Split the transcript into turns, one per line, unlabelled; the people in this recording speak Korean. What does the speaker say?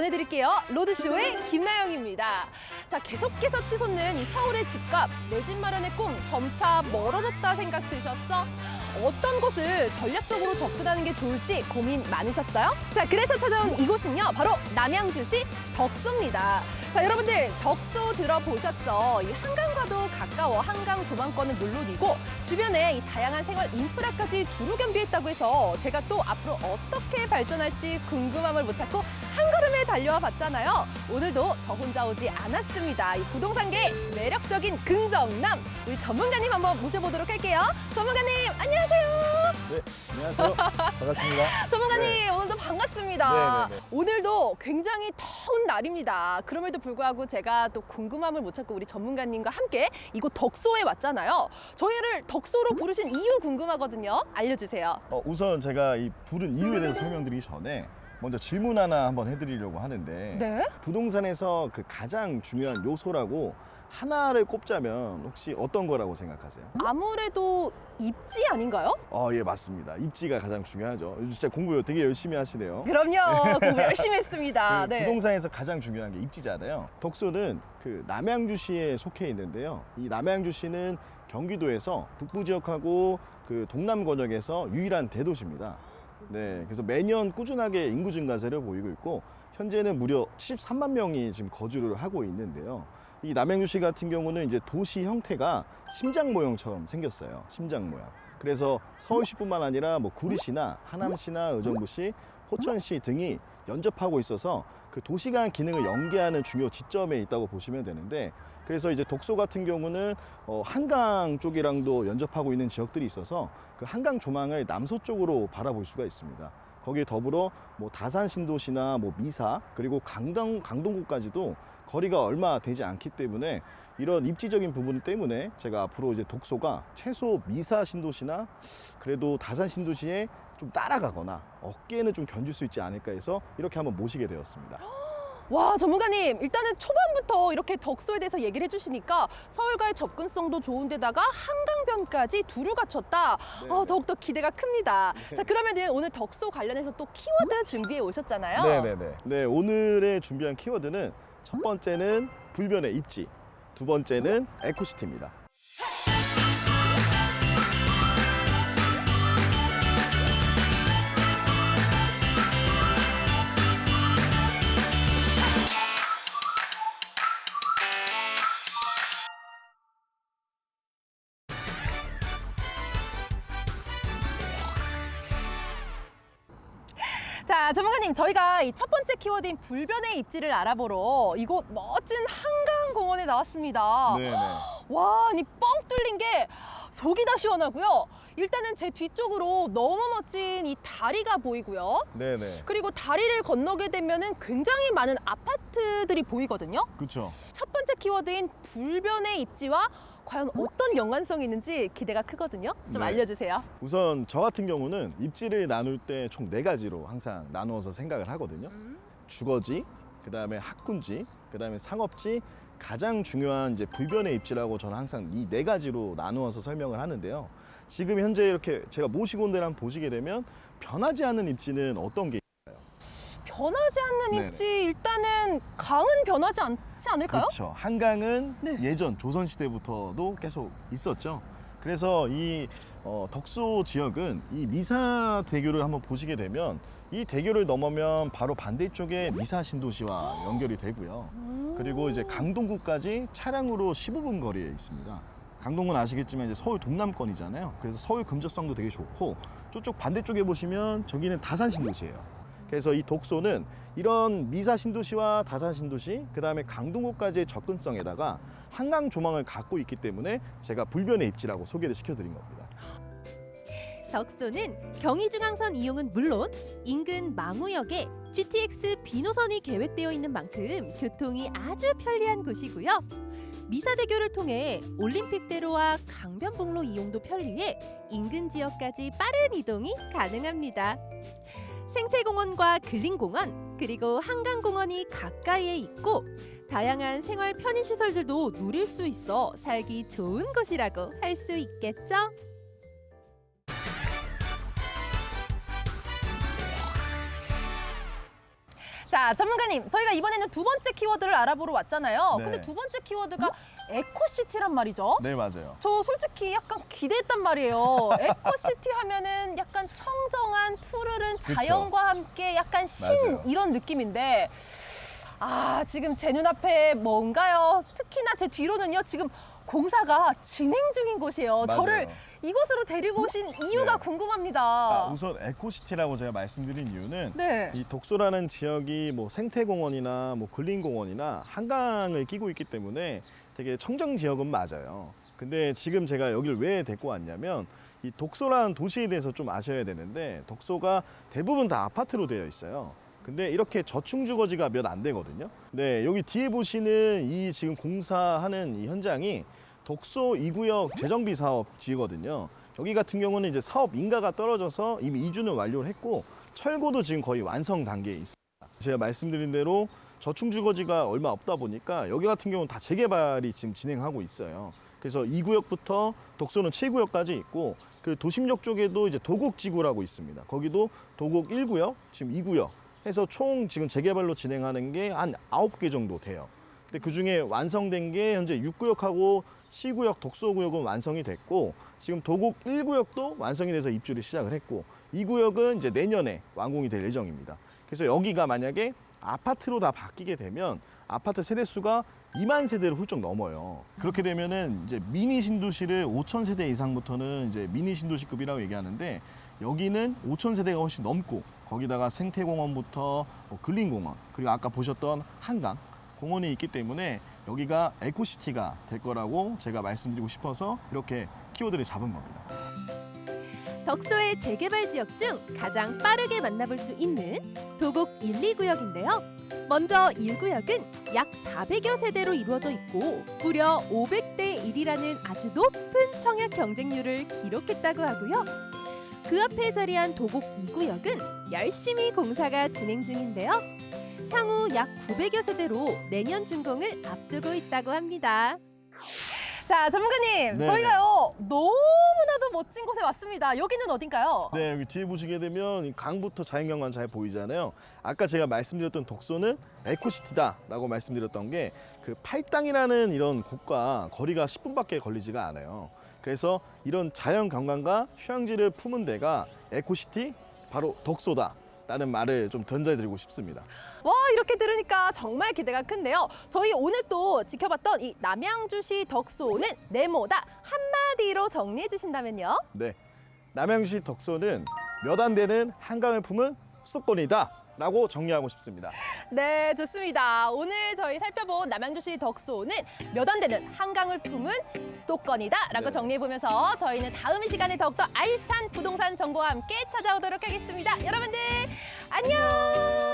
전해드릴게요. 로드쇼의 김나영입니다. 자, 계속해서 치솟는 이 서울의 집값, 내 집 마련의 꿈 점차 멀어졌다 생각 드셨어? 어떤 곳을 전략적으로 접근하는 게 좋을지 고민 많으셨어요? 자, 그래서 찾아온 이곳은요, 바로 남양주시 덕소입니다. 자, 여러분들 덕소 들어보셨죠? 이 한강과도 가까워 한강 조망권은 물론이고 주변에 이 다양한 생활 인프라까지 두루 겸비했다고 해서 제가 또 앞으로 어떻게 발전할지 궁금함을 못 참고 한 걸음에 달려와 봤잖아요. 오늘도 저 혼자 오지 않았습니다. 이 부동산계 매력적인 긍정남 우리 전문가님 한번 모셔보도록 할게요. 전문가님 안녕하세요.
네, 안녕하세요. 반갑습니다.
전문가님
네.
오늘도 반갑습니다.
네, 네, 네.
오늘도 굉장히 더운 날입니다. 그럼에도 불구하고 제가 또 궁금함을 못 참고 우리 전문가님과 함께 이곳 덕소에 왔잖아요. 저희를 덕소로 부르신 이유 궁금하거든요. 알려주세요.
어, 우선 제가 이 부른 이유에 대해서 설명드리기 전에 먼저 질문 하나 한번 해드리려고 하는데
네?
부동산에서 그 가장 중요한 요소라고 하나를 꼽자면 혹시 어떤 거라고 생각하세요?
아무래도 입지 아닌가요?
어, 예, 맞습니다. 입지가 가장 중요하죠. 진짜 공부 되게 열심히 하시네요.
그럼요. 공부 열심히 했습니다.
그
네.
부동산에서 가장 중요한 게 입지잖아요. 덕소는 그 남양주시에 속해 있는데요. 이 남양주시는 경기도에서 북부 지역하고 그 동남 권역에서 유일한 대도시입니다. 네, 그래서 매년 꾸준하게 인구 증가세를 보이고 있고 현재는 무려 73만 명이 지금 거주를 하고 있는데요. 이 남양주시 같은 경우는 이제 도시 형태가 심장 모형처럼 생겼어요. 심장 모양. 그래서 서울시뿐만 아니라 뭐 구리시나 하남시나 의정부시, 호천시 등이 연접하고 있어서 그 도시 간 기능을 연계하는 중요 지점에 있다고 보시면 되는데 그래서 이제 독소 같은 경우는 어, 한강 쪽이랑도 연접하고 있는 지역들이 있어서 그 한강 조망을 남서 쪽으로 바라볼 수가 있습니다. 거기에 더불어 뭐 다산 신도시나 뭐 미사 그리고 강동 강동구까지도 거리가 얼마 되지 않기 때문에 이런 입지적인 부분 때문에 제가 앞으로 이제 독소가 최소 미사 신도시나 그래도 다산 신도시에 좀 따라가거나 어깨에는 좀 견줄 수 있지 않을까 해서 이렇게 한번 모시게 되었습니다.
와 전문가님 일단은 초반부터 이렇게 덕소에 대해서 얘기를 해주시니까 서울과의 접근성도 좋은데다가 한강변까지 두루 갖췄다.
네,
어,
네.
더욱더 기대가 큽니다. 자 그러면은 오늘 덕소 관련해서 또 키워드 준비해 오셨잖아요.
네네네. 네, 오늘의 준비한 키워드는 첫 번째는 불변의 입지, 두 번째는 에코시티입니다.
자 전문가님 저희가 이 첫 번째 키워드인 불변의 입지를 알아보러 이곳 멋진 한강공원에 나왔습니다.
네네.
와, 아니 뻥 뚫린 게 속이 다 시원하고요. 일단은 제 뒤쪽으로 너무 멋진 이 다리가 보이고요.
네네.
그리고 다리를 건너게 되면은 굉장히 많은 아파트들이 보이거든요.
그렇죠.
첫 번째 키워드인 불변의 입지와 과연 어떤 연관성이 있는지 기대가 크거든요. 좀
네.
알려주세요.
우선 저 같은 경우는 입지를 나눌 때 총 네 가지로 항상 나누어서 생각을 하거든요. 주거지, 그 다음에 학군지, 그 다음에 상업지, 가장 중요한 이제 불변의 입지라고 저는 항상 이 네 가지로 나누어서 설명을 하는데요. 지금 현재 이렇게 제가 모시고 온 데를 한번 보시게 되면 변하지 않는 입지는 어떤 게
변하지 않는
네네.
입지 일단은 강은 변하지 않지 않을까요?
그렇죠. 한강은
네.
예전 조선 시대부터도 계속 있었죠. 그래서 이 어, 덕소 지역은 이 미사 대교를 한번 보시게 되면 이 대교를 넘으면 바로 반대쪽에 미사 신도시와 연결이 되고요.
음.
그리고 이제 강동구까지 차량으로 15분 거리에 있습니다. 강동구는 아시겠지만 이제 서울 동남권이잖아요. 그래서 서울 근접성도 되게 좋고 저쪽 반대쪽에 보시면 저기는 다산 신도시예요. 그래서 이 독소는 이런 미사 신도시와 다산 신도시, 그 다음에 강동구까지의 접근성에다가 한강 조망을 갖고 있기 때문에 제가 불변의 입지라고 소개를 시켜드린 겁니다.
덕소는 경의중앙선 이용은 물론 인근 망우역에 GTX 비노선이 계획되어 있는 만큼 교통이 아주 편리한 곳이고요. 미사대교를 통해 올림픽대로와 강변북로 이용도 편리해 인근 지역까지 빠른 이동이 가능합니다. 생태공원과 근린공원 그리고 한강공원이 가까이에 있고 다양한 생활 편의시설들도 누릴 수 있어 살기 좋은 곳이라고 할 수 있겠죠.
자, 전문가님, 저희가 이번에는 두 번째 키워드를 알아보러 왔잖아요.
네.
근데 두 번째 키워드가 에코시티란 말이죠.
네, 맞아요.
저 솔직히 약간 기대했단 말이에요. 에코시티 하면은 약간 청정한 푸르른. 자연과 함께 약간 신
맞아요.
이런 느낌인데 아 지금 제 눈앞에 뭔가요? 특히나 제 뒤로는요 지금 공사가 진행 중인 곳이에요. 저를
맞아요.
이곳으로 데리고 오신 이유가
네.
궁금합니다.
아, 우선 에코시티라고 제가 말씀드린 이유는
네.
이 독소라는 지역이 뭐 생태공원이나 뭐 근린공원이나 한강을 끼고 있기 때문에 되게 청정 지역은 맞아요. 근데 지금 제가 여기를 왜 데리고 왔냐면 이 독소라는 도시에 대해서 좀 아셔야 되는데 독소가 대부분 다 아파트로 되어 있어요. 근데 이렇게 저층 주거지가 몇 안 되거든요. 네, 여기 뒤에 보시는 이 지금 공사하는 이 현장이 독소 2구역 재정비 사업지거든요. 여기 같은 경우는 이제 사업 인가가 떨어져서 이미 이주는 완료를 했고 철거도 지금 거의 완성 단계에 있습니다. 제가 말씀드린 대로 저층 주거지가 얼마 없다 보니까 여기 같은 경우는 다 재개발이 지금 진행하고 있어요. 그래서 2구역부터 독소는 7구역까지 있고 그 도심역 쪽에도 이제 도곡지구라고 있습니다. 거기도 도곡 1구역, 지금 2구역 해서 총 지금 재개발로 진행하는 게 한 9개 정도 돼요. 근데 그 중에 완성된 게 현재 6구역하고 C구역, 독소구역은 완성이 됐고 지금 도곡 1구역도 완성이 돼서 입주를 시작을 했고 2구역은 이제 내년에 완공이 될 예정입니다. 그래서 여기가 만약에 아파트로 다 바뀌게 되면 아파트 세대 수가 2만 세대를 훌쩍 넘어요. 그렇게 되면은 이제 미니 신도시를 5천 세대 이상부터는 이제 미니 신도시급이라고 얘기하는데 여기는 5천 세대가 훨씬 넘고 거기다가 생태공원부터 뭐 근린공원 그리고 아까 보셨던 한강 공원이 있기 때문에 여기가 에코시티가 될 거라고 제가 말씀드리고 싶어서 이렇게 키워드를 잡은 겁니다.
덕소의 재개발 지역 중 가장 빠르게 만나볼 수 있는 도곡 1, 2구역인데요. 먼저 1구역은 약 400여 세대로 이루어져 있고 무려 500대 1이라는 아주 높은 청약 경쟁률을 기록했다고 하고요. 그 앞에 자리한 도곡 2구역은 열심히 공사가 진행 중인데요. 향후 약 900여 세대로 내년 준공을 앞두고 있다고 합니다.
자, 전문가님,
네.
저희가요 너무나도 멋진 곳에 왔습니다. 여기는 어딘가요?
네, 여기 뒤에 보시게 되면 이 강부터 자연경관 잘 보이잖아요. 아까 제가 말씀드렸던 독소는 에코시티다라고 말씀드렸던 게 그 팔당이라는 이런 곳과 거리가 10분밖에 걸리지가 않아요. 그래서 이런 자연 경관과 휴양지를 품은 데가 에코시티 바로 독소다. 라는 말을 좀 던져드리고 싶습니다.
와 이렇게 들으니까 정말 기대가 큰데요. 저희 오늘 또 지켜봤던 이 남양주시 덕소는 네모다 한마디로 정리해 주신다면요.
네, 남양주시 덕소는 몇 안 되는 한강을 품은 수도권이다. 라고 정리하고 싶습니다.
네 좋습니다. 오늘 저희 살펴본 남양주시 덕소는 몇 안 되는 한강을 품은 수도권이다 라고
네.
정리해 보면서 저희는 다음 이 시간에 더욱더 알찬 부동산 정보와 함께 찾아오도록 하겠습니다. 여러분들 안녕.